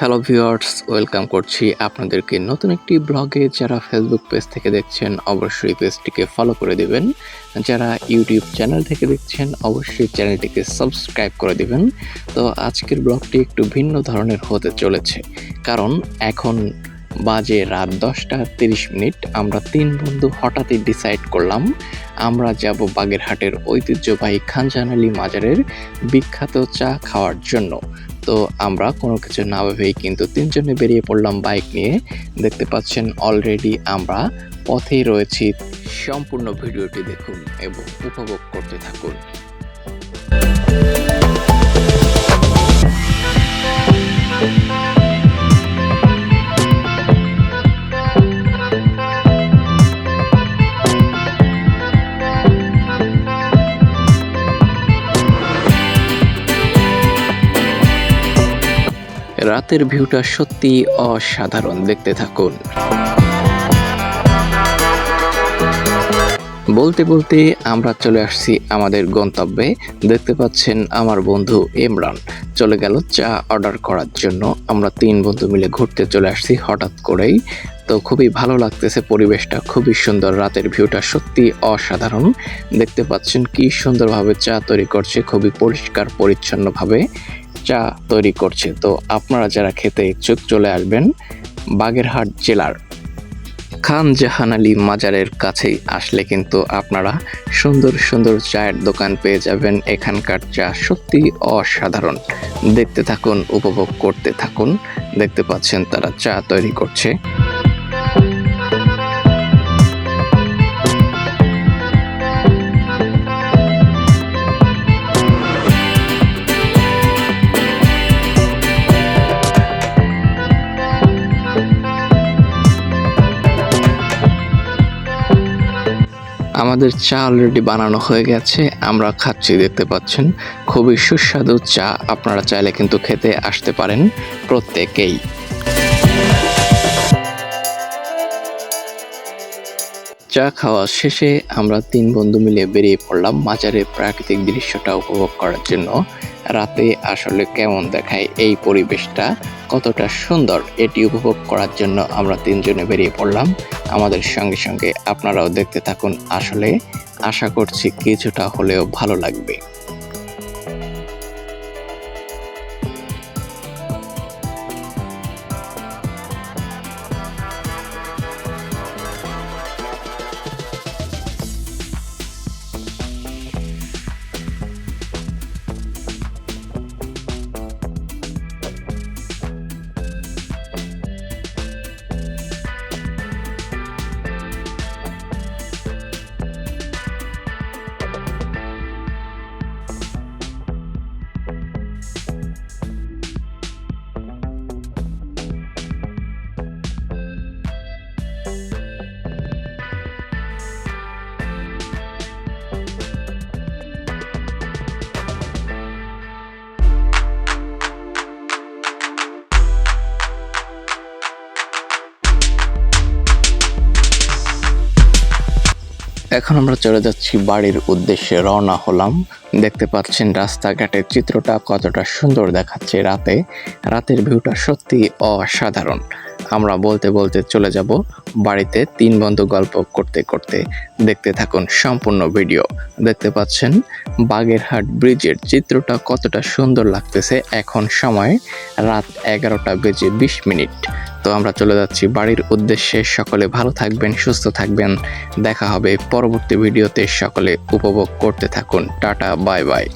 Hello viewers welcome করছি আপনাদেরকে নতুন একটি ব্লগে। যারা ফেসবুক পেজ থেকে দেখছেন, অবশ্যই পেজটিকে ফলো করে দিবেন। যারা ইউটিউব চ্যানেল থেকে দেখছেন, অবশ্যই চ্যানেলটিকে সাবস্ক্রাইব করে দিবেন। তো আজকের ব্লগটি একটু ভিন্ন ধরনের হতে চলেছে। কারণ এখন বাজে রাত দশটা তিরিশ মিনিট। আমরা তিন বন্ধু হঠাৎই ডিসাইড করলাম, আমরা যাব বাগেরহাটের ঐতিহ্যবাহী খানজান আলী মাজারের বিখ্যাত চা খাওয়ার জন্য। তো আমরা কোনো কিছু না ভেবেই কিন্তু তিনজনে বেরিয়ে পড়লাম বাইক নিয়ে। দেখতে পাচ্ছেন অলরেডি আমরা পথেই রয়েছি। সম্পূর্ণ ভিডিওটি দেখুন এবং উপভোগ করতে থাকুন। রাতের ভিউটা সত্যি অসাধারণ দেখতে থাকুন। বলতে বলতে আমরা চলে আসছি আমাদের গন্তব্যে। দেখতে পাচ্ছেন আমার বন্ধু ইমরান। চলে গেল চা অর্ডার করার জন্য। আমরা তিন বন্ধু মিলে ঘুরতে চলে আসছি হঠাৎ করেই। তো খুবই ভালো লাগতেছে পরিবেশটা। খুবই সুন্দর। রাতের ভিউটা সত্যি অসাধারণ। দেখতে পাচ্ছেন কি সুন্দরভাবে চা তৈরি করছে। খুবই পরিষ্কার, পরিচ্ছন্নভাবে। চা তৈরি করছে। তো আপনারা যারা খেতে ইচ্ছুক চলে আসবেন বাগেরহাট জেলার খান জাহান আলী মাজারের কাছেই আসলে কিন্তু আপনারা সুন্দর সুন্দর চায়ের দোকান পেয়ে যাবেন। এখানকার চা সত্যি অসাধারণ। দেখতে থাকুন, উপভোগ করতে থাকুন। দেখতে পাচ্ছেন তারা চা তৈরি করছে। আমাদের চা অলরেডি বানানো হয়ে গেছে, আমরা খাচ্ছি, দেখতে পাচ্ছেন। খুবই সুস্বাদু চা, আপনারা চাইলে কিন্তু খেতে আসতে পারেন প্রত্যেকেই। চা খাওয়া শেষে আমরা তিন বন্ধু মিলে বেরিয়ে পড়লাম মাজারের প্রাকৃতিক দৃশ্যটা উপভোগ করার জন্য। রাতে আসলে কেমন দেখায় এই পরিবেশটা, কতটা সুন্দর এটি উপভোগ করার জন্য আমরা তিনজনে বেরিয়ে পড়লাম। আমাদের সঙ্গে সঙ্গে আপনারাও দেখতে থাকুন আসলে। আশা করছি কিছুটা হলেও ভালো লাগবে। এখন আমরা চলে যাচ্ছি বাড়ির উদ্দেশ্যে রওনা হলাম। দেখতে পাচ্ছেন রাস্তাঘাটের চিত্রটা কতটা সুন্দর দেখাচ্ছে রাতে। রাতের ভিউটা সত্যি অসাধারণ। আমরা বলতে বলতে চলে যাব বাড়িতে তিন বন্ধু গল্প করতে করতে। দেখতে থাকুন সম্পূর্ণ ভিডিও। দেখতে পাচ্ছেন বাগেরহাট ব্রিজের চিত্রটা কতটা সুন্দর লাগতেছে এখন সময়। রাত এগারোটা বেজে বিশ মিনিট। তো আমরা চলে যাচ্ছি বাড়ির উদ্দেশ্যে। সকলে ভালো থাকবেন, সুস্থ থাকবেন। দেখা হবে পরবর্তী ভিডিওতে। সকলে উপভোগ করতে থাকুন। Tata, bye bye.